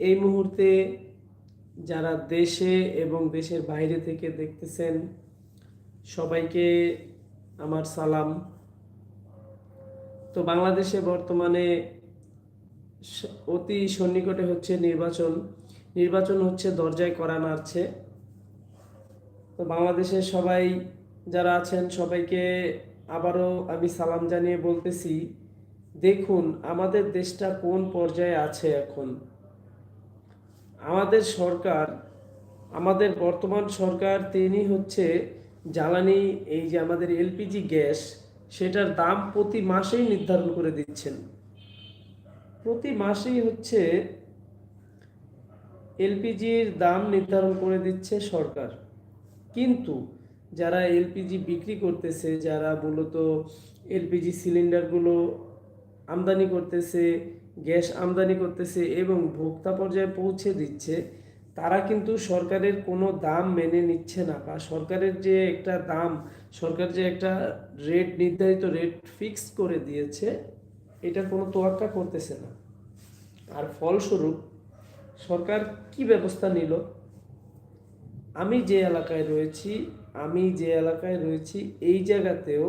এই মুহূর্তে যারা দেশে এবং দেশের বাইরে থেকে দেখতেছেন, সবাইকে আমার সালাম। তো বাংলাদেশে বর্তমানে অতি সন্নিকটে হচ্ছে নির্বাচন। নির্বাচন হচ্ছে দরজায় করা নাড়ছে। তো বাংলাদেশের সবাই যারা আছেন, সবাইকে আবারও আমি সালাম জানিয়ে বলতেছি, দেখুন, আমাদের দেশটা কোন পর্যায়ে আছে এখন? আমাদের সরকার, আমাদের বর্তমান সরকার তিনি হচ্ছে জ্বালানি, এই যে আমাদের এলপিজি গ্যাস, সেটার দাম প্রতি মাসেই নির্ধারণ করে দিচ্ছেন। প্রতি মাসেই হচ্ছে এলপিজির দাম নির্ধারণ করে দিচ্ছে সরকার। কিন্তু যারা এলপিজি বিক্রি করতেছে, যারা মূলত এলপিজি সিলিন্ডারগুলো আমদানি করতেছে, গ্যাস আমদানি করতেছে এবং ভোক্তা পর্যায়ে পৌঁছে দিচ্ছে, তারা কিন্তু সরকারের কোনো দাম মেনে নিচ্ছে না বা সরকারের যে একটা দাম, সরকার যে একটা রেট নির্ধারিত রেট ফিক্স করে দিয়েছে এটার কোনো তোয়াক্কা করতেছে না। আর ফলস্বরূপ, সরকার কি ব্যবস্থা নিল? আমি যে এলাকায় রয়েছি, আমি যে এলাকায় রয়েছি, এই জায়গাতেও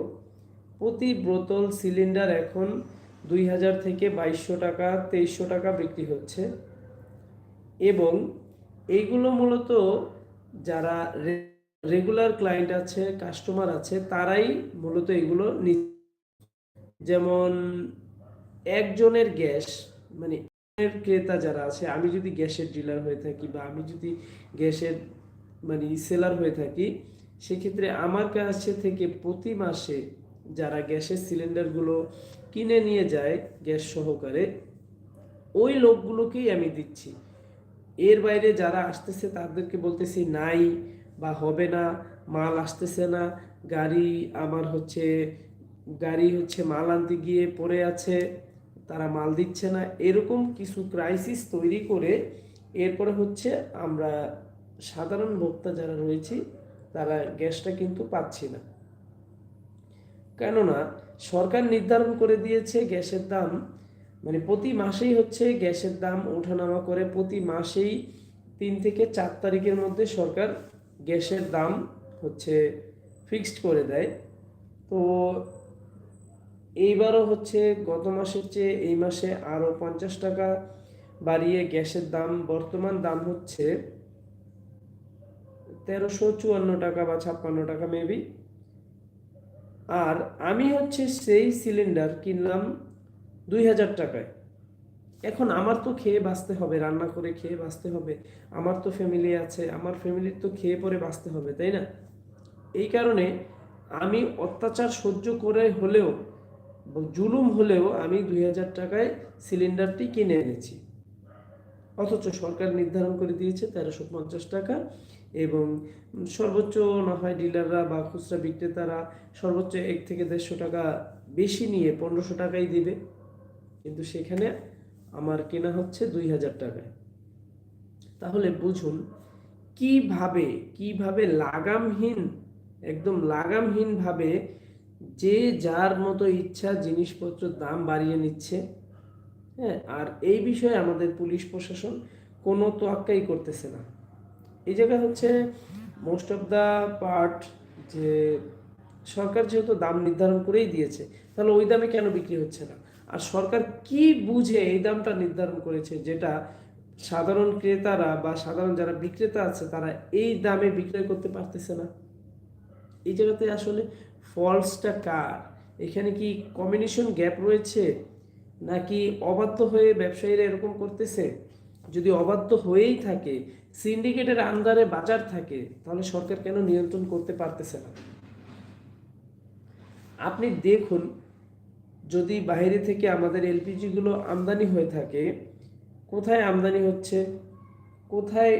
প্রতি বোতল সিলিন্ডার এখন দুই হাজার থেকে বাইশশো টাকা, তেইশশো টাকা বিক্রি হচ্ছে। এবং এইগুলো মূলত যারা রেগুলার ক্লায়েন্ট আছে, কাস্টমার আছে, তারাই মূলত এগুলো নি যেমন একজনের গ্যাস মানে ক্রেতা যারা আছে, আমি যদি গ্যাসের ডিলার হয়ে থাকি বা আমি যদি গ্যাসের মানে সেলার হয়ে থাকি, সেক্ষেত্রে আমার কাছে থেকে প্রতি মাসে যারা গ্যাসের সিলিন্ডারগুলো কিনে নিয়ে যায় গ্যাস সহকারে, ওই লোকগুলোকেই আমি দিচ্ছি। এর বাইরে যারা আসতেছে তাদেরকে বলতেছি, নাই বা হবে না, মাল আসতেছে না, গাড়ি আমার হচ্ছে, গাড়ি হচ্ছে মাল আনতে গিয়ে পড়ে আছে, তারা মাল দিচ্ছে না। এরকম কিছু ক্রাইসিস তৈরি করে এরপরে হচ্ছে আমরা সাধারণ ভোক্তা যারা রয়েছি, তারা গ্যাসটা কিন্তু পাচ্ছি না। কেননা সরকার নির্ধারণ করে দিয়েছে গ্যাসের দাম মানে প্রতি মাসেই হচ্ছে গ্যাসের দাম ওঠানামা করে প্রতি মাসেই তিন থেকে চার তারিখের মধ্যে সরকার গ্যাসের দাম হচ্ছে ফিক্সড করে দেয়। তো এইবারও হচ্ছে গত মাসের চেয়ে এই মাসে আরও পঞ্চাশ টাকা বাড়িয়ে গ্যাসের দাম, বর্তমান দাম হচ্ছে তেরোশো চুয়ান্ন টাকা বা ছাপ্পান্ন টাকা মেবি। আর আমি হচ্ছে সেই সিলিন্ডার কিনলাম দুই হাজার টাকায়। এখন আমার তো খেয়ে বাঁচতে হবে, রান্না করে খেয়ে বাঁচতে হবে। আমার তো ফ্যামিলি আছে, আমার ফ্যামিলির তো খেয়ে পরে বাঁচতে হবে, তাই না? এই কারণে আমি অত্যাচার সহ্য করে হলেও, জুলুম হলেও আমি দুই হাজার টাকায় সিলিন্ডারটি কিনে এনেছি। অথচ সরকার নির্ধারণ করে দিয়েছে তেরোশো পঞ্চাশ টাকা। এবং সর্বোচ্চ না হয় ডিলাররা বা খুচরা বিক্রেতারা সর্বোচ্চ এক থেকে দেড়শো টাকা বেশি নিয়ে পনেরোশো টাকাই দিবে। কিন্তু সেখানে আমার কেনা হচ্ছে দুই হাজার টাকায়। তাহলে বুঝুন, কীভাবে কীভাবে লাগামহীন, একদম লাগামহীনভাবে যে যার মতো ইচ্ছা জিনিসপত্র দাম বাড়িয়ে নিচ্ছে হ্যাঁ? আর এই বিষয়ে আমাদের পুলিশ প্রশাসন কোনো তোয়াক্কাই করতেছে না। এই জায়গায় হচ্ছে মোস্ট অফ দ্য পার্ট যে সরকার যেহেতু দাম নির্ধারণ করেই দিয়েছে, তাহলে ওই দামে কেন বিক্রি হচ্ছে না? আর সরকার কি বুঝে এই দামটা নির্ধারণ করেছে যেটা সাধারণ ক্রেতারা বা সাধারণ যারা বিক্রেতা আছে, তারা এই দামে বিক্রয় করতে পারতেছে না? এই জায়গাতে আসলে ফলসটা কার? এখানে কি কম্বিনেশন গ্যাপ রয়েছে? নাকি অবাধ্য হয়ে ব্যবসায়ীরা এরকম করতেছে? যদি অবাধ্য হয়েই থাকে সিন্ডিকেটের আন্ডারে বাজার থাকে, তাহলে সরকার কেন নিয়ন্ত্রণ করতে পারতেছে না? আপনি দেখুন, যদি বাইরে থেকে আমাদের এলপিজিগুলো আমদানি হয়ে থাকে, কোথায় আমদানি হচ্ছে, কোথায়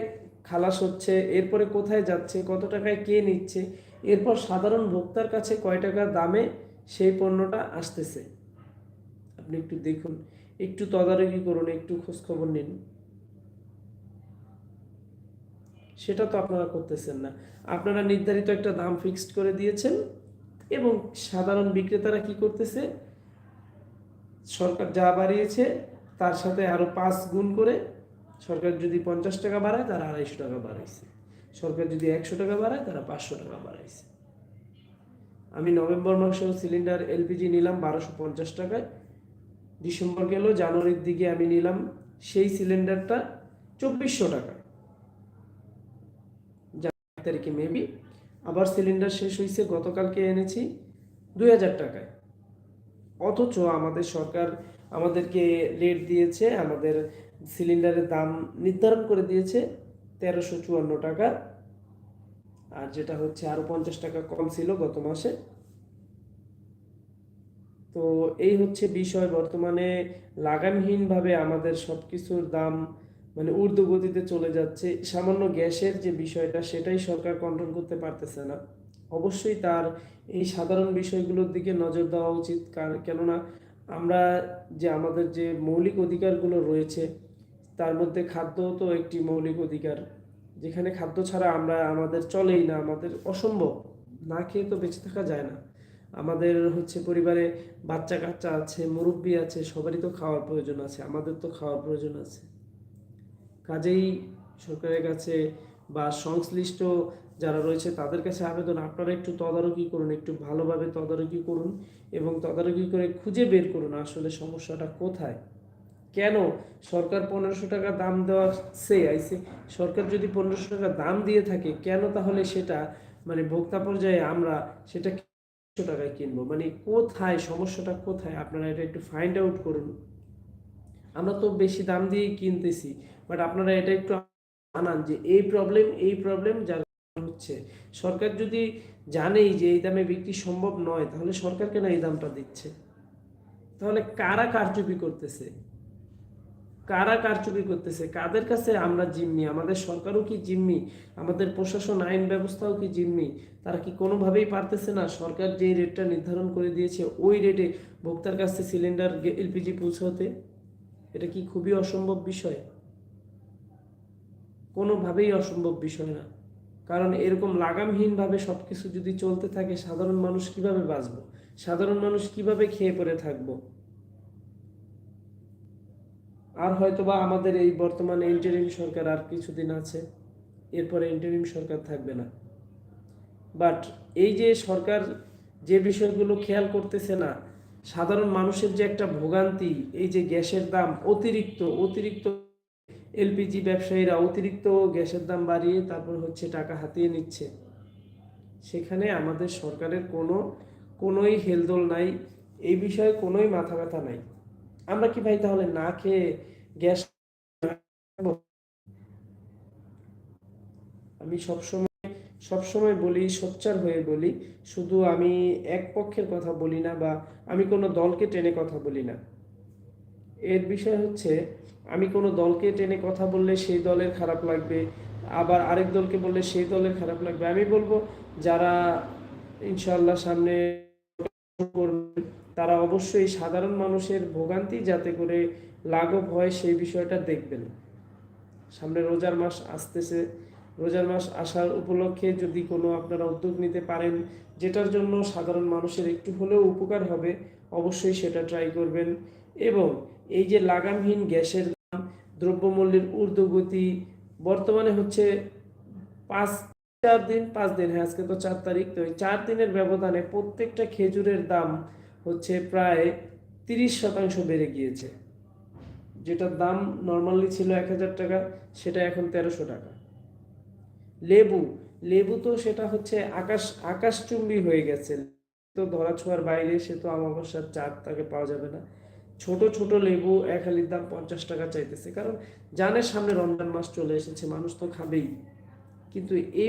খালাস হচ্ছে, এরপরে কোথায় যাচ্ছে, কত টাকায় কে নিচ্ছে, এরপর সাধারণ ভোক্তার কাছে কয় টাকা দামে সেই পণ্যটা আসতেছে। আপনি একটু দেখুন, একটু তদারকি করুন, একটু খোঁজখবর নিন। সেটা তো আপনারা করতেছেন না। আপনারা নির্ধারিত একটা দাম ফিক্সড করে দিয়েছেন এবং সাধারণ বিক্রেতারা কি করতেছে? সরকার যা বাড়িয়েছে তার সাথে আরও পাঁচ গুণ করে সরকার যদি পঞ্চাশ টাকা বাড়ায়, তারা আড়াইশো টাকা বাড়াইছে। সরকার যদি একশো টাকা বাড়ায়, তারা পাঁচশো টাকা বাড়াইছে। আমি নভেম্বর মাসেও সিলিন্ডার এলপিজি নিলাম বারোশো পঞ্চাশ টাকায়। ডিসেম্বর গেল, জানুয়ারির দিকে আমি নিলাম সেই সিলিন্ডারটা চব্বিশশো জানুয়ারি তারিখে মেবি আবার সিলিন্ডার শেষ হয়েছে গতকালকে এনেছি দুই হাজার টাকায়। অথচ আমাদের সরকার আমাদেরকে রেট দিয়েছে, আমাদের সিলিন্ডারের দাম নির্ধারণ করে দিয়েছে তেরোশো চুয়ান্ন টাকা। আর যেটা হচ্ছে আরও পঞ্চাশ টাকা কম ছিল গত মাসে। তো এই হচ্ছে বিষয়, বর্তমানে লাগামহীনভাবে আমাদের সব কিছুর দাম মানে ঊর্ধ্ব গতিতে চলে যাচ্ছে। সামান্য গ্যাসের যে বিষয়টা, সেটাই সরকার কন্ট্রোল করতে পারতেছে না। অবশ্যই তার এই সাধারণ বিষয়গুলোর দিকে নজর দেওয়া উচিত। কেননা আমরা যে আমাদের যে মৌলিক অধিকারগুলো রয়েছে, তার মধ্যে খাদ্য তো একটি মৌলিক অধিকার। যেখানে খাদ্য ছাড়া আমরা, আমাদের চলেই না, আমাদের অসম্ভব। না খেয়ে তো বেঁচে থাকা যায় না। আমাদের হচ্ছে পরিবারে বাচ্চা কাচ্চা আছে, মুরব্বি আছে, সবারই তো খাওয়ার প্রয়োজন আছে, আমাদের তো খাওয়ার প্রয়োজন আছে। কাজেই সরকারের কাছে বা সংশ্লিষ্ট যারা রয়েছে তাদের কাছে আবেদন, আপনারা একটু তদারকি করুন, একটু ভালোভাবে তদারকি করুন এবং তদারকি করে খুঁজে বের করুন আসলে সমস্যাটা কোথায়। কেন? সরকার পনেরোশো টাকা দাম দেওয়া সে আইসে সরকার যদি পনেরোশো টাকা দাম দিয়ে থাকে, কেন তাহলে সেটা মানে ভোক্তা পর্যায়ে আমরা সেটা টাকায় কিনবো? মানে কোথায়, সমস্যাটা কোথায়? আপনারা এটা একটু ফাইন্ড আউট করুন। আমরা তো বেশি দাম দিয়েই কিনতেছি বাট আপনারা এটা একটু জানান যে এই প্রবলেম এই প্রবলেম যার হচ্ছে। সরকার যদি জানেই যে এই দামে বিক্রি সম্ভব নয়, তাহলে সরকার কেন এই দামটা দিচ্ছে? তাহলে কারা কারচুপি করতেছে? কারা কারচুপি করতেছে? কাদের কাছে আমরা জিম্মি? আমাদের সরকারও কি জিম্মি? আমাদের প্রশাসন, আইন ব্যবস্থাও কি জিম্মি? তারা কি কোনোভাবেই পারতেছে না? সরকার যে রেটটা নির্ধারণ করে দিয়েছে, ওই রেটে ভোক্তার কাছে সিলিন্ডার এলপিজি পৌঁছাতে? এটা কি খুবই অসম্ভব বিষয়? কোনোভাবেই অসম্ভব বিষয় না। কারণ এরকম লাগামহীনভাবে সব কিছু যদি চলতে থাকে, সাধারণ মানুষ কীভাবে বাঁচবো? সাধারণ মানুষ কীভাবে খেয়ে পড়ে থাকব? আর হয়তোবা আমাদের এই বর্তমানে ইন্টারিম সরকার আর কিছুদিন আছে, এরপরে ইন্টারিম সরকার থাকবে না। বাট এই যে সরকার যে বিষয়গুলো খেয়াল করতেছে না সাধারণ মানুষের যে একটা ভোগান্তি, এই যে গ্যাসের দাম অতিরিক্ত অতিরিক্ত এলপিজি ব্যবসায়ীরা অতিরিক্ত গ্যাসের দাম বাড়িয়ে তারপর হচ্ছে টাকা হাতিয়ে নিচ্ছে। সেখানে আমাদের সরকারের কোনো, কোনোই হেলদোল নাই, এই বিষয়ে কোনোই মাথা ব্যথা নাই। আমরা কি ভাই তাহলে না খেয়ে গ্যাস আমি সবসময় সবসময় বলি, সোচ্চার হয়ে বলি, শুধু আমি এক পক্ষের কথা বলি না বা আমি কোনো দলকে টেনে কথা বলি না। এর বিষয় হচ্ছে, আমি কোনো দলকে টেনে কথা বললে সেই দলের খারাপ লাগবে, আবার আরেক দলকে বললে সেই দলের খারাপ লাগবে। আমি বলব, যারা ইনশাল্লাহ সামনে তারা অবশ্যই সাধারণ মানুষের ভোগান্তি যাতে করে লাঘব হয় সেই বিষয়টা দেখবেন। সামনে রোজার মাস আসতেছে রোজার মাস আসার উপলক্ষে যদি কোনো আপনারা উদ্যোগ নিতে পারেন, যেটার জন্য সাধারণ মানুষের একটু হলেও উপকার হবে, অবশ্যই সেটা ট্রাই করবেন। এবং এই যে লাগামহীন গ্যাসের দাম, দ্রব্যমূল্যের ঊর্ধ্বগতি, বর্তমানে হচ্ছে পাঁচ, চার দিন, পাঁচ দিন হ্যাঁ আজকে তো চার তারিখ, তো চার দিনের ব্যবধানে প্রত্যেকটা খেজুরের দাম হচ্ছে প্রায় তিরিশ শতাংশ বেড়ে গিয়েছে। যেটার দাম নর্মালি ছিল এক হাজার টাকা, সেটা এখন তেরোশো টাকা। লেবু লেবু তো সেটা হচ্ছে আকাশ, আকাশচুম্বী হয়ে গেছে। তো ধরা ছোঁয়ার বাইরে সে তো আমাবস্যার চার তাকে পাওয়া যাবে না। ছোট ছোট লেবু এক হালির দাম পঞ্চাশ টাকা চাইতেছে। কারণ জানের সামনে রমজান মাস চলে এসেছে, মানুষ তো খাবেই। কিন্তু এই